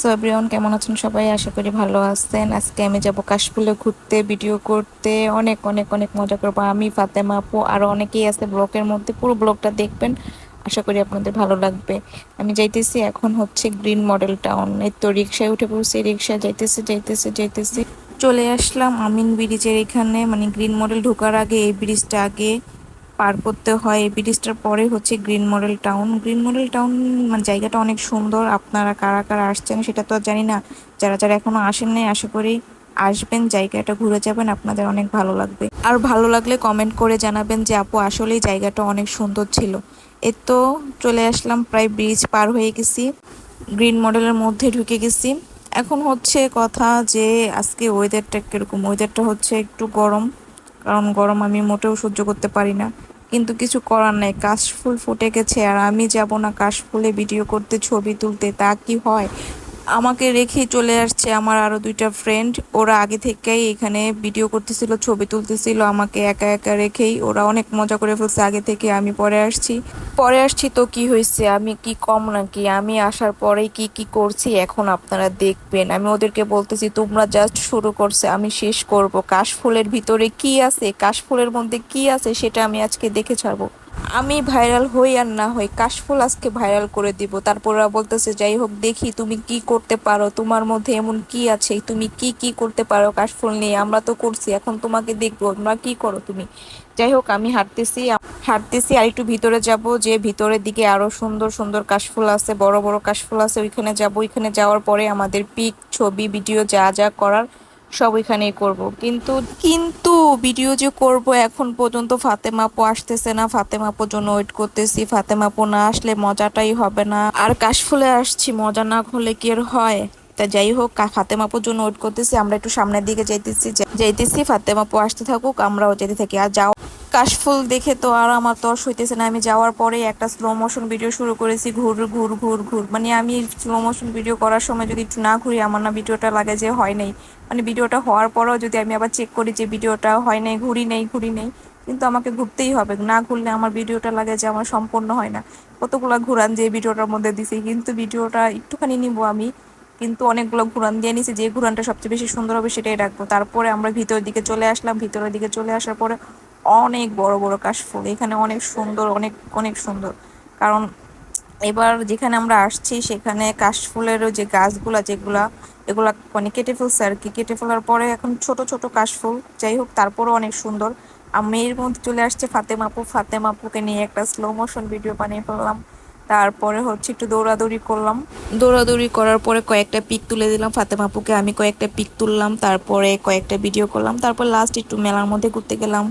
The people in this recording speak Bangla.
সো এভরিওয়ান কেমন আছেন সবাই? আশা করি ভালো আছেন। আজকে আমি যাব কাশফুলে ঘুরতে ভিডিও করতে। অনেক অনেক অনেক মজা করব। আমি, ফাতেমা আপু আরও অনেকেই আছে ব্লগের মধ্যে। পুরো ব্লগটা দেখবেন। আশা করি আপনাদের ভালো লাগবে। আমি যাইতেছি এখন হচ্ছে গ্রিন মডেল টাউন। এই তো রিক্সায় উঠে পড়ছি। রিক্সায় যাইতেছি যাইতেছি যাইতেছি। চলে আসলাম আমিন ব্রিজের এখানে। মানে গ্রিন মডেল ঢোকার আগে, এই ব্রিজটা আগে। পার করতে হয় এই ব্রিজটার পরে হচ্ছে green model town green model town মানে জায়গাটা অনেক সুন্দর, আপনারা কারা কারা আসছেন সেটা তো আর জানি না। যারা যারা এখনও আসেন নাই, আশা করি আসবেন, জায়গাটা ঘুরে যাবেন, আপনাদের অনেক ভালো লাগবে। আর ভালো লাগলে কমেন্ট করে জানাবেন যে, আপু, আসলেই জায়গাটা অনেক সুন্দর ছিল। এ তো চলে আসলাম, প্রায় ব্রিজ পার হয়ে গেছি। গ্রিন মডেলের মধ্যে ঢুকে গেছি। এখন হচ্ছে কথা যে, আজকে ওয়েদারটা কীরকম? ওয়েদারটা হচ্ছে একটু গরম। কারণ গরম আমি মোটেও সহ্য করতে পারি না। কিন্তু কিছু করার নাই। কাশফুল ফুটে গেছে আর আমি যাব না কাশফুলে ভিডিও করতে, ছবি তুলতে। তা কি হয়? আমাকে রেখে চলে আসছে আমার আরও দুইটা ফ্রেন্ড ওরা আগে থেকেই এখানে ভিডিও করতেছিল, ছবি তুলতেছিল, আমাকে একা একা রেখেই। ওরা অনেক মজা করে ফেলছে, আগে থেকে আমি পরে আসছি। পরে আসছি তো কি হয়েছে? আমি কি কম নাকি? আমি আসার পরেই কি কি করছি? এখন আপনারা দেখবেন। আমি ওদেরকে বলতেছি, তোমরা জাস্ট শুরু করছে, আমি শেষ করব। কাশফুলের ভিতরে কি আছে? কাশফুলের মধ্যে কি আছে? সেটা আমি আজকে দেখে ছাড়বো। আমি ভাইরাল হই আর না হই, কাশফুল আজকে ভাইরাল করে দিব। তারপর ওরা বলতেছে, যাই হোক, দেখি তুমি কি করতে পারো, তোমার মধ্যে এমন কি আছে? তুমি কি কি করতে পারো কাশফুল নিয়ে? আমরা তো করছি, এখন তোমাকে দেখব, তোমরা কি করো তুমি? যাই হোক, আমি হাঁটতেছি হাঁটতেছি, আর একটু ভিতরে যাব, যে ভিতরের দিকে আরও সুন্দর সুন্দর কাশফুল আছে, বড় বড় কাশফুল আছে, ওইখানে যাব। ওইখানে যাওয়ার পরে আমাদের পিক ছবি ভিডিও যা যা করার সব ওইখানেই করব। কিন্তু কিন্তু ভিডিও যে করব এখন পর্যন্ত ফাতেমাপো আসতেছে না। ফাতেমাপো জন্য ওয়েট করতেছি। ফাতেমাপো না আসলে মজাটাই হবে না। আর কাশফুলে আসছি, মজা না হলে কি আর হয়? তা যাই হোক ফাতেমাপুর জন্য ওয়েট করতেছি। আমরা একটু সামনের দিকে যাইতেছি। যাইতেছি ফাতেমাপু আসতে থাকুক, আমরাও যেতে থাকি। আর যাও কাশফুল দেখে তো আর আমার তর্স হইতেছে না। আমি যাওয়ার পরে একটা স্লো মোশন ভিডিও শুরু করেছি, ঘুর ঘুর ঘুর ঘুর। মানে আমি স্লো মোশন ভিডিও করার সময় যদি একটু না ঘুরি, আমার না ভিডিওটা লাগে যে হয় নাই। মানে ভিডিওটা হওয়ার পরেও যদি আমি আবার চেক করি যে ভিডিওটা হয় নাই, ঘুরি নেই ঘুরি নেই, কিন্তু আমাকে ঘুরতেই হবে। না ঘুরলে আমার ভিডিওটা লাগে যে আমার সম্পূর্ণ হয় না। কতগুলো ঘুরান যে ভিডিওটার মধ্যে দিছি, কিন্তু ভিডিওটা একটুখানি নিব আমি। কিন্তু অনেকগুলো ঘুরান দিয়ে নিছি, যে ঘুরানটা সবচেয়ে বেশি সুন্দর হবে সেটাই রাখব। তারপরে আমরা ভিতরের দিকে চলে আসলাম, ভিতরের দিকে চলে আসার পরে অনেক বড় বড় কাশফুল। এখানে অনেক সুন্দর, অনেক অনেক সুন্দর। কারণ এবার যেখানে আমরা আসছি, সেখানে কাশফুলেরও যে গাছগুলা যেগুলা, এগুলা মানে কেটে ফেলছে আর কি। কেটে ফেলার পরে এখন ছোট ছোট কাশফুল, যাই হোক, তারপরও অনেক সুন্দর। আমি এর মধ্যে চলে আসছে ফাতেমাপু। ফাতেমাপুকে নিয়ে একটা স্লো মোশন ভিডিও বানিয়ে ফেললাম। তারপরে হচ্ছে একটু দৌড়াদৌড়ি করলাম। দৌড়াদৌড়ি করার পরে কয়েকটা পিক তুলে দিলাম ফাতেমাপুকে। আমি কয়েকটা পিক তুললাম, তারপরে কয়েকটা ভিডিও করলাম। তারপর লাস্ট একটু মেলার মধ্যে ঘুরতে গেলাম।